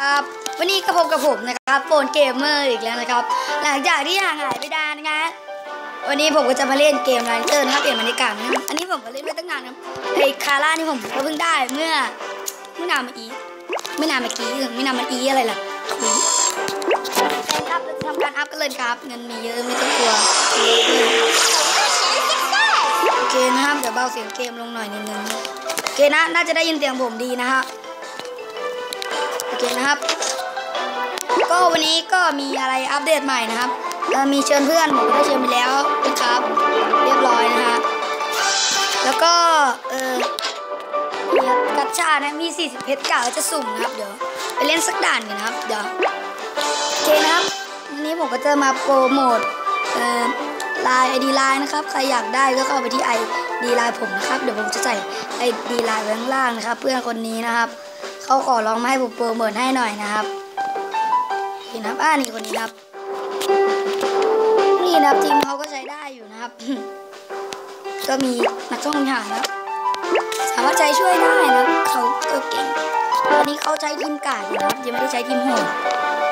ครับวันนี้ก็พบกับผมนะครับโฟนเกมเมอร์อีกแล้วนะครับ หลังจากที่ห่างหายไปนานนะวันนี้ผมก็จะมาเล่นเกมไลน์เตอร์นะครับเปลี่ยนบรรยากาศนะครับอันนี้ผมก็เล่นไว้ตั้งนานนะไอ้คาร่านี่ผมก็เพิ่งได้เมื่อไม่นานมาอีไม่นานเมื่อกี้ไม่นานมาอีอะไรล่ะถุยแฟนครับทำการอัพกันเลยครับ เงินมีเยอะไม่ต้องกลัวโอเคนะครับเดี๋ยวเบาเสียงเกมลงหน่อยนิดนึงโอเคนะน่าจะได้ยินเสียงผมดีนะฮะ โอเคนะครับ ก็วันนี้ก็มีอะไรอัปเดตใหม่นะครับเอ่อมีเชิญเพื่อนผมได้เชิญไปแล้วนะครับ เรียบร้อยนะฮะแล้วก็เออมีกัตชานะมี 40 เพชรเก่าจะสุ่มนะครับ เดี๋ยวไปเล่นสักด่านกันนะครับ เดี๋ยวโอเคนะครับวันนี้ผมก็จะมาโปรโมทเอ่อไลน์ไอดีไลน์นะครับ ใครอยากได้ก็เข้าไปที่ไอดีไลน์ผมนะครับ เดี๋ยวผมจะใส่ไอดีไลน์ไว้ข้างล่างนะครับ เพื่อนคนนี้นะครับ เขาขอร้องมาให้ผมโปรโมทให้หน่อยนะครับนี่นะครับอ่านี่คนนี้ครับ นี่นะครับทีมเขาก็ใช้ได้อยู่นะครับ ก็มีนักท่องหานะครับ สามารถใช้ช่วยได้นะเขาก็เก่งอันนี้เขาใช้ทีมกาดอยู่นะครับยังไม่ได้ใช้ทีมโหด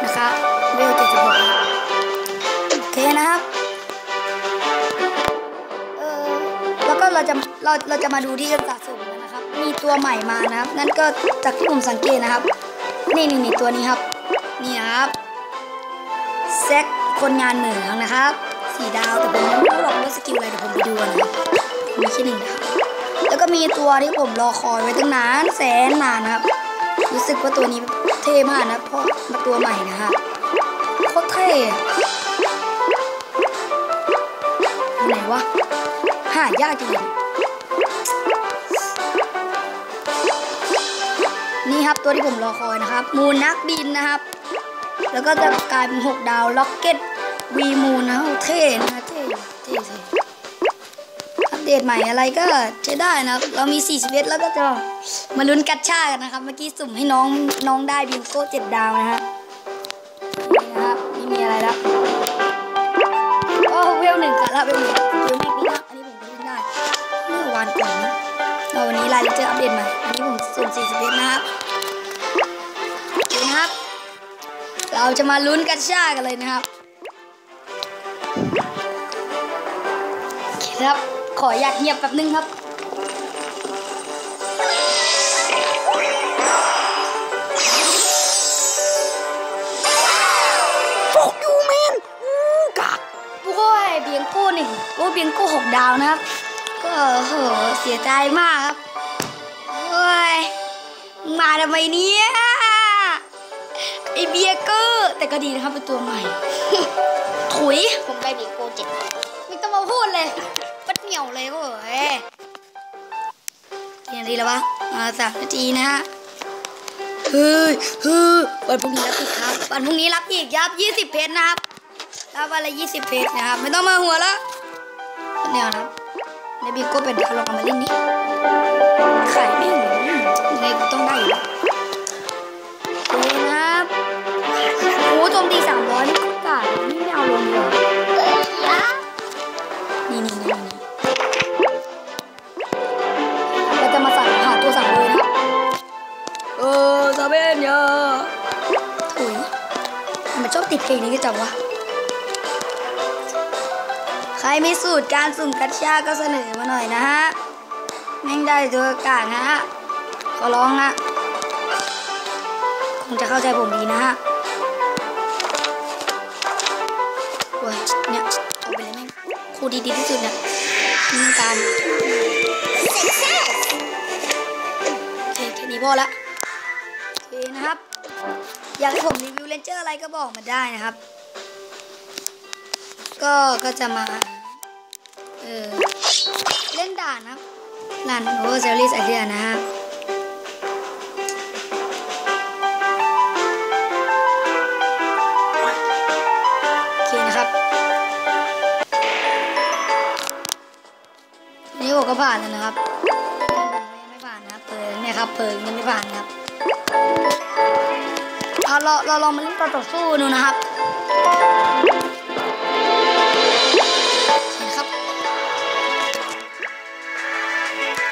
นะคะเวลเจ็ดสิบหกโอเคนะครับเออแล้วก็เราจะเราเราจะมาดูที่การสะสม มีตัวใหม่มานะครับ นั่นก็จากที่ผมสังเกตนะครับ นี่นี่นี่ตัวนี้ครับ นี่นะครับแซกคนงานเหมืองนะครับสีดาวแต่ผมยังไม่รู้หรอกว่าสกิลอะไรเดี๋ยวผมไปดูกันนะครับมีแค่หนึ่งดาวแล้วก็มีตัวที่ผมรอคอยไว้ตั้งนานแสนนานนะครับ รู้สึกว่าตัวนี้เท่มากนะเพราะมาตัวใหม่นะครับโคตรเท่อะไหนวะหายากจริง ครับตัวที่ผมรอคอยนะครับ มูนนักบินนะครับ แล้วก็จะกลายเป็นหกดาวล็อกเก็ตวีมูนนะเท่นะเท่เท่เท่อัปเดตใหม่อะไรก็ใช้ได้นะครับ เรามี41แล้วก็จะมาลุ้นกัตชากันนะครับ เมื่อกี้สุ่มให้น้องน้องได้บิงโก้เจ็ดดาวนะฮะนี่นะครับนี่มีอะไรแล้วโอ้เวลหนึ่งกันละเวลหนึ่งเวลแม็กนี่นะอันนี้ผมก็เล่นได้เมื่อวานก่อนนะเราวันนี้รายละเอียดอัปเดตใหม่ อันนี้ผมสุ่ม41นะครับ เราจะมาลุ้นกัตชากันเลยนะครับโอเคครับ ขออยากเงียบแป๊บนึงครับฟกยูแมนอู้กากโอ้ยเบียงโก้หนึ่งโอ้เบียงโก้หกดาวนะครับ ก็โหเสียใจมากครับโอ้ยมึงมาทำไมเนี่ย ไอเบียเกอร์แต่ก็ดีนะครับเป็นตัวใหม่ ถุยผมได้บีโก้เจ็ดไม่ต้องมาพูดเลยปัดเหนียวเลยโอ้ยกี่นาทีแล้ววะอ่าสามนาทีนะฮะเฮ้ยเฮ้ยวันพรุ่งนี้รับอีกครับวันพรุ่งนี้รับอีกยับยี่สิบเพจนะครับรับวันละยี่สิบเพจนะครับไม่ต้องมาหัวแล้วแนวนะครับในบีโก้เป็นดาวลองเอามาเล่นนี่ เบนเยอถุยทำไมันชอบติดเพลงนี้ก็จังวะ ใครมีสูตรการสุ่มกัญชาก็เสนอมาหน่อยนะฮะแม่งได้ตัวกางนะฮะขอร้องนะคงจะเข้าใจผมดีนะฮะโอ้ยเนี่ยเอาไปเลยแม่งครูดีดีที่สุดเนี่ยมีการโอเคแค่นี้พอละ นะครับ อยากให้ผมรีวิวเลนเจอร์อะไรก็บอกมาได้นะครับ ก็ก็จะมา เออเล่นด่านครับด่านโอเวอร์เซลลี่ไอเดียนะครับโอเคนะครับนี่ผมก็ผ่านแล้วนะครับยังไม่ผ่านนะครับเพิงเนี่ยครับเพิงยังไม่ผ่านนะครับ เราเราลองมาเล่นต่อต่อสู้ดูนะครับนะครับ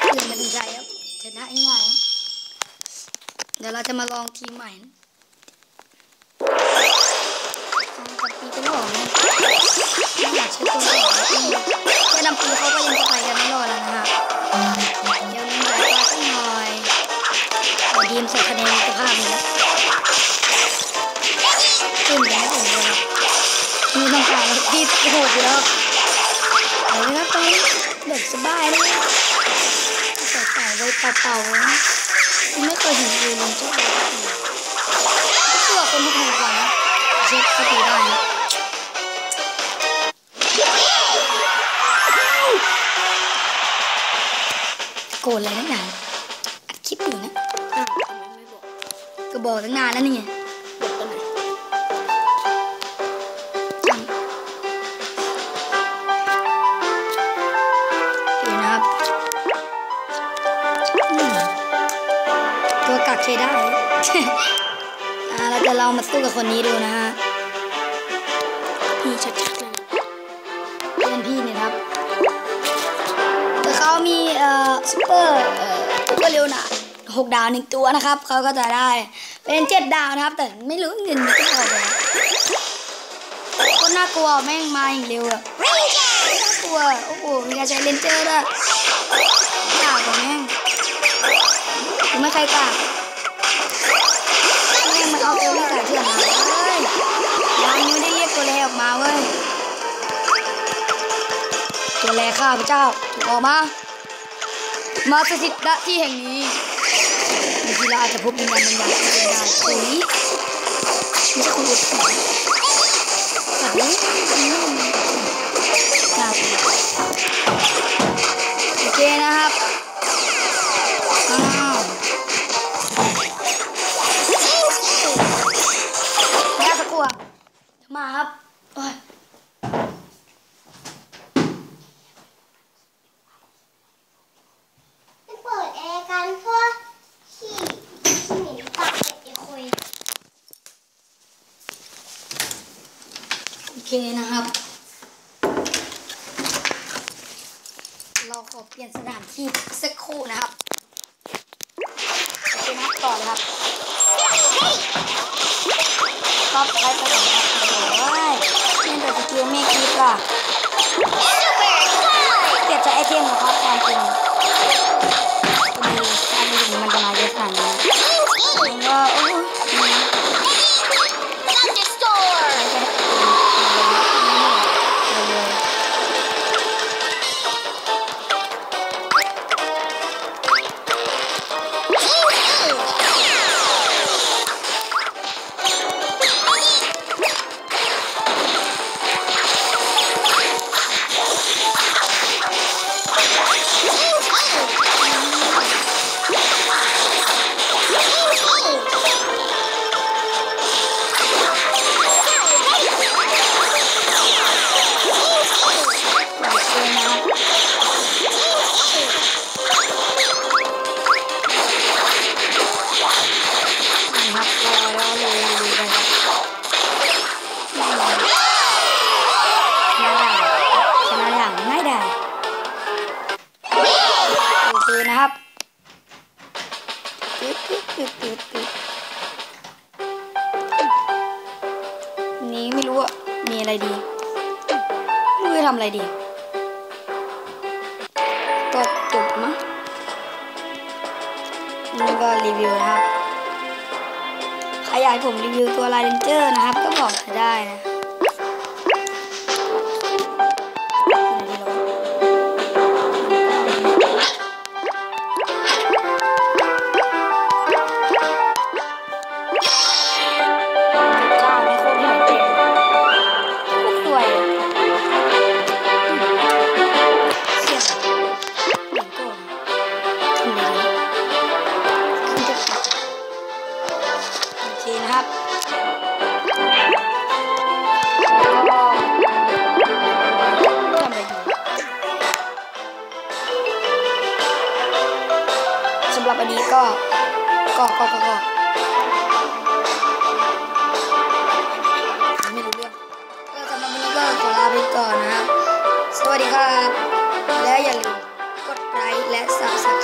เล่นมาดีใจครับชนะง่ายเดี๋ยวเราจะมาลองทีมใหม่ลองตีเป็นหลงไม่อยากใช้ตัวหลงแค่นำปีเขาก็ยังจะไปกันไม่รอดแล้วนะคะเดี๋ยวนี้ใหญ่ก็ต้องหน่อย ดีมใส่คะแนนมิตรภาพนี้ขึ้นไปไม่ถึงเลยมีต้องการที่โหดอยู่แล้วเอาเลยครับตอนนี้เด็กสบายเลยใส่ใส่ไว้เป่าๆนะไม่เคยเห็นยูลงเจ้าเลยเชื่อคนทุกคนก่อนนะเช็คสติได้นะโกรธอะไรนักหนาอัดคลิปอยู่นะ บอกตั้งนานแล้วนี่ไงบอกตอนไหนจังเดี๋ยวนะครับอืมตัวกักใช้ได้อ่าเราจะลองมาสู้กับคนนี้ดูนะฮะ พี่ชัดๆเลยนะเพื่อนพี่เนี่ยครับแต่เขามีเอ่อซุปเปอร์เอ่อซุปเปอร์เร็วหนาหกดาวหนึ่งตัวนะครับ เขาก็จะได้ เป็นเจ็ดดาวนะครับ แต่ไม่รู้เงินจะออกไปคนน่ากลัวแม่งมาอย่างเร็วอะน่ากลัวโอ้โหมีการใช้เลนเจอร์ด้วยกล้ากว่าแม่งไม่ใครกล้าแม่งมันเอาเอลลี่ไก่เถื่อนมาเฮ้ยยังไม่ได้เรียกตัวแรออกมาเว้ยตัวแลข้าพเจ้าออกมา มาสถิตณที่แห่งนี้ บางทีเราอาจจะ ทีสักครู่นะครับโอเคนะครับต่อเลยครับก็ไปไปก่อนนะครับโอ้ยเล่นแต่สกิลไม่คิดล่ะเก็บจากไอเทมของเขาความจริงก็มีอันนี้มันจะมาเยอะขนาดนี้ นี้ไม่รู้ว่ามีอะไรดีไม่รู้จะทำอะไรดี ก็จบมั้งนี่ก็รีวิวนะครับ ใครอยากผมรีวิวตัวลายเลนเจอร์นะครับ ก็บอกได้นะ รับอันนี้ก็ก็ก็ก็ก็ไม่รู้เรื่องก็สำหรับวันนี้ก็ขอลาไปก่อนนะครับ สวัสดีครับ และอย่าลืมกดไลค์และ Subscribe